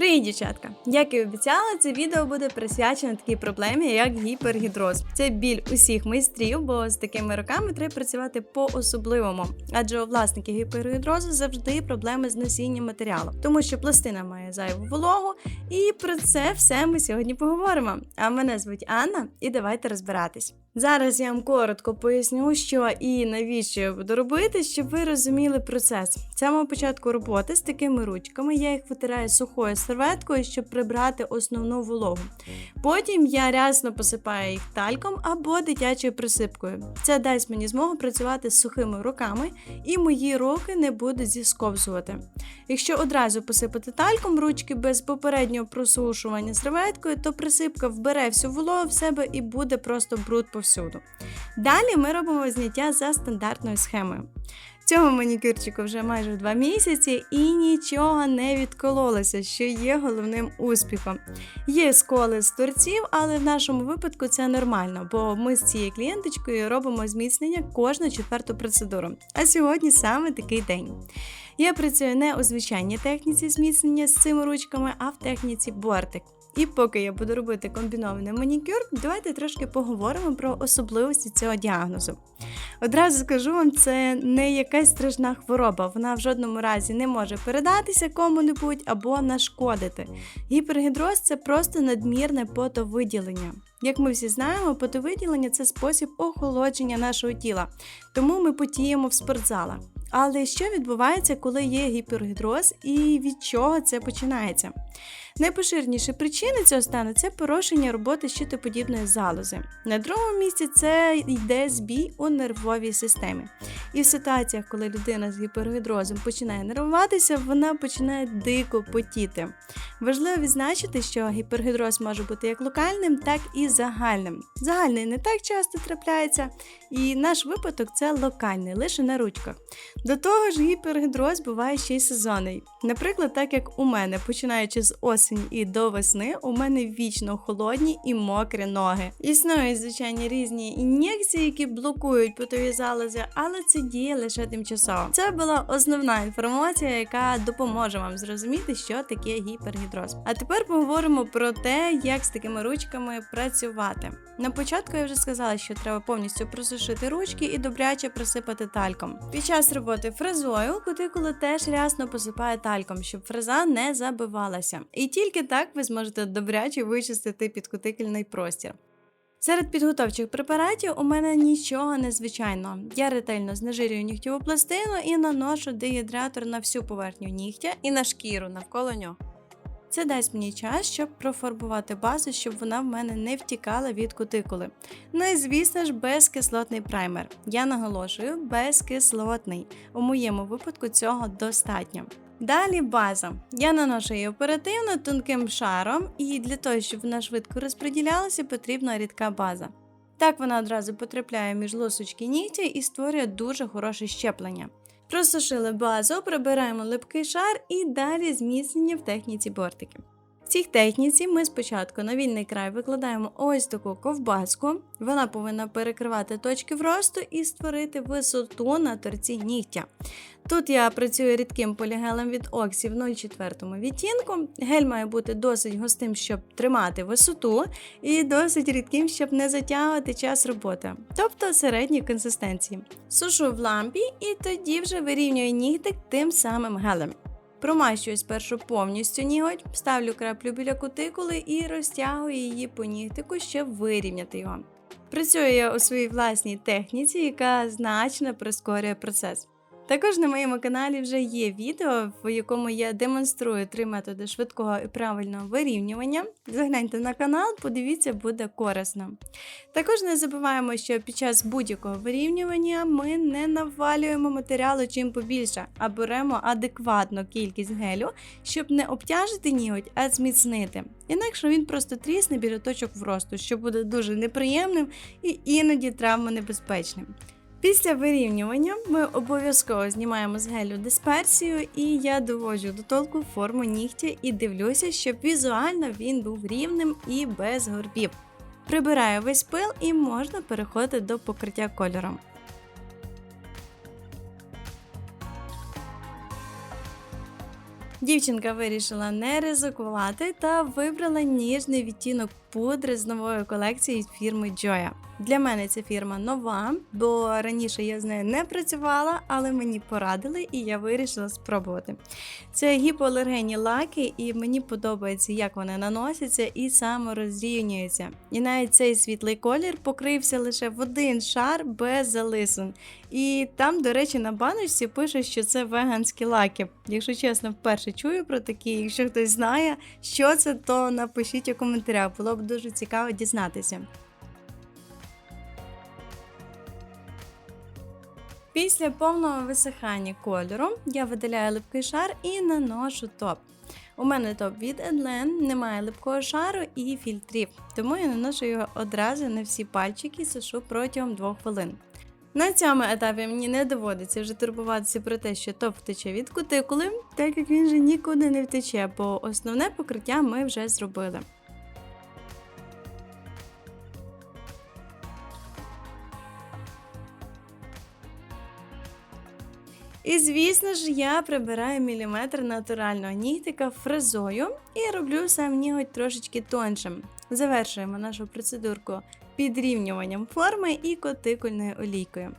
Привіт, дівчатка! Як і обіцяла, це відео буде присвячено такій проблемі, як гіпергідроз. Це біль усіх майстрів, бо з такими роками треба працювати по-особливому. Адже у власників гіпергідрозу завжди проблеми з носінням матеріалу, тому що пластина має зайву вологу, і про це все ми сьогодні поговоримо. А мене звуть Анна, і давайте розбиратись. Зараз я вам коротко поясню, що і навіщо я буду робити, щоб ви розуміли процес. З самого початку роботи з такими ручками я їх витираю сухою серветкою, щоб прибрати основну вологу. Потім я рясно посипаю їх тальком або дитячою присипкою. Це дасть мені змогу працювати з сухими руками, і мої руки не будуть зісковзувати. Якщо одразу посипати тальком ручки без попереднього просушування серветкою, то присипка вбере всю вологу в себе і буде просто бруд повсюду. Далі ми робимо зняття за стандартною схемою. Цього манікюрчику вже майже два місяці і нічого не відкололося, що є головним успіхом. Є сколи з торців, але в нашому випадку це нормально, бо ми з цією клієнточкою робимо зміцнення кожну четверту процедуру. А сьогодні саме такий день. Я працюю не у звичайній техніці зміцнення з цими ручками, а в техніці бортик. І поки я буду робити комбінований манікюр, давайте трошки поговоримо про особливості цього діагнозу. Одразу скажу вам, це не якась страшна хвороба, вона в жодному разі не може передатися кому-небудь або нашкодити. Гіпергідроз це просто надмірне потовиділення. Як ми всі знаємо, потовиділення це спосіб охолодження нашого тіла, тому ми потіємо в спортзалах. Але що відбувається, коли є гіпергідроз і від чого це починається? Найпоширеніші причини цього стану це порушення роботи щитоподібної залози. На другому місці це йде збій у нервовій системі. І в ситуаціях, коли людина з гіпергідрозом починає нервуватися, вона починає дико потіти. Важливо відзначити, що гіпергідроз може бути як локальним, так і загальним. Загальний не так часто трапляється, і наш випадок це локальний, лише на ручках. До того ж, гіпергідроз буває ще й сезонний. Наприклад, так як у мене, починаючи з осені і до весни, у мене вічно холодні і мокрі ноги. Існують, звичайні, різні ін'єкції, які блокують потові залози, але це діє лише тимчасово. Це була основна інформація, яка допоможе вам зрозуміти, що таке гіпергідроз. А тепер поговоримо про те, як з такими ручками працювати. На початку я вже сказала, що треба повністю просушити ручки і добряче присипати тальком. Під час роботи фрезою кутикулу теж рясно посипає тальком, щоб фреза не забивалася. І тільки так ви зможете добряче вичистити підкутикільний простір. Серед підготовчих препаратів у мене нічого незвичайного. Я ретельно знежирюю нігтєву пластину і наношу дегідратор на всю поверхню нігтя і на шкіру навколо нього. Це дасть мені час, щоб профарбувати базу, щоб вона в мене не втікала від кутикули. Ну і звісно ж, безкислотний праймер. Я наголошую, безкислотний. У моєму випадку цього достатньо. Далі база. Я наношу її оперативно тонким шаром, і для того, щоб вона швидко розподілялася, потрібна рідка база. Так вона одразу потрапляє між лосочки нігтя і створює дуже хороше щеплення. Просушили базу, прибираємо липкий шар і далі зміцнення в техніці бортики. Цій техніці ми спочатку на вільний край викладаємо ось таку ковбаску. Вона повинна перекривати точки вросту і створити висоту на торці нігтя. Тут я працюю рідким полігелем від Oxy в 0,4 відтінку. Гель має бути досить густим, щоб тримати висоту, і досить рідким, щоб не затягувати час роботи, тобто середньої консистенції. Сушу в лампі і тоді вже вирівнюю нігтик тим самим гелем. Промащую спершу повністю ніготь, ставлю краплю біля кутикули і розтягую її по нігтику, щоб вирівняти його. Працюю я у своїй власній техніці, яка значно прискорює процес. Також на моєму каналі вже є відео, в якому я демонструю три методи швидкого і правильного вирівнювання. Загляньте на канал, подивіться, буде корисно. Також не забуваємо, що під час будь-якого вирівнювання ми не навалюємо матеріалу чим побільше, а беремо адекватну кількість гелю, щоб не обтяжити ніготь, а зміцнити. Інакше він просто трісне біля точок вросту, що буде дуже неприємним і іноді травмонебезпечним. Після вирівнювання ми обов'язково знімаємо з гелю дисперсію, і я доводжу до толку форму нігтя і дивлюся, щоб візуально він був рівним і без горбів. Прибираю весь пил і можна переходити до покриття кольором. Дівчинка вирішила не ризикувати та вибрала ніжний відтінок пудри з нової колекції від фірми Joya. Для мене ця фірма нова, бо раніше я з нею не працювала, але мені порадили і я вирішила спробувати. Це гіпоалергенні лаки, і мені подобається, як вони наносяться і саморозрівнюються. І навіть цей світлий колір покрився лише в один шар без залисин. І там, до речі, на баночці пише, що це веганські лаки. Якщо чесно, вперше чую про такі. Якщо хтось знає, що це, то напишіть у коментарях. Було б дуже цікаво дізнатися. Після повного висихання кольору я видаляю липкий шар і наношу топ. У мене топ від Edlen, немає липкого шару і фільтрів, тому я наношу його одразу на всі пальчики і сушу протягом 2 хвилин. На цьому етапі мені не доводиться вже турбуватися про те, що топ втече від кутикули, так як він вже нікуди не втече, бо основне покриття ми вже зробили. І звісно ж, я прибираю міліметр натурального нігтика фрезою і роблю сам ніготь трошечки тоншим. Завершуємо нашу процедурку підрівнюванням форми і котикульною олійкою.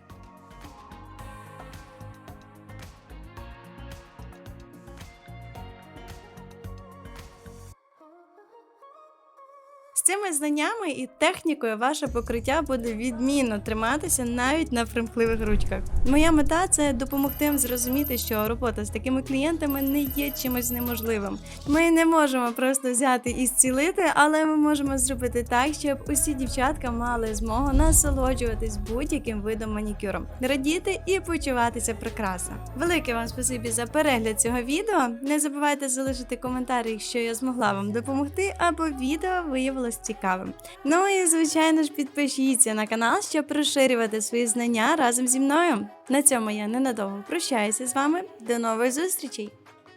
З цими знаннями і технікою ваше покриття буде відмінно триматися навіть на примхливих ручках. Моя мета це допомогти їм зрозуміти, що робота з такими клієнтами не є чимось неможливим. Ми не можемо просто взяти і зцілити, але ми можемо зробити так, щоб усі дівчатка мали змогу насолоджуватись будь-яким видом манікюру, радіти і почуватися прекрасно. Велике вам спасибі за перегляд цього відео. Не забувайте залишити коментар, якщо я змогла вам допомогти, або відео виявилось цікавим. Ну і звичайно ж підпишіться на канал, щоб розширювати свої знання разом зі мною. На цьому я ненадовго прощаюся з вами. До нових зустрічей!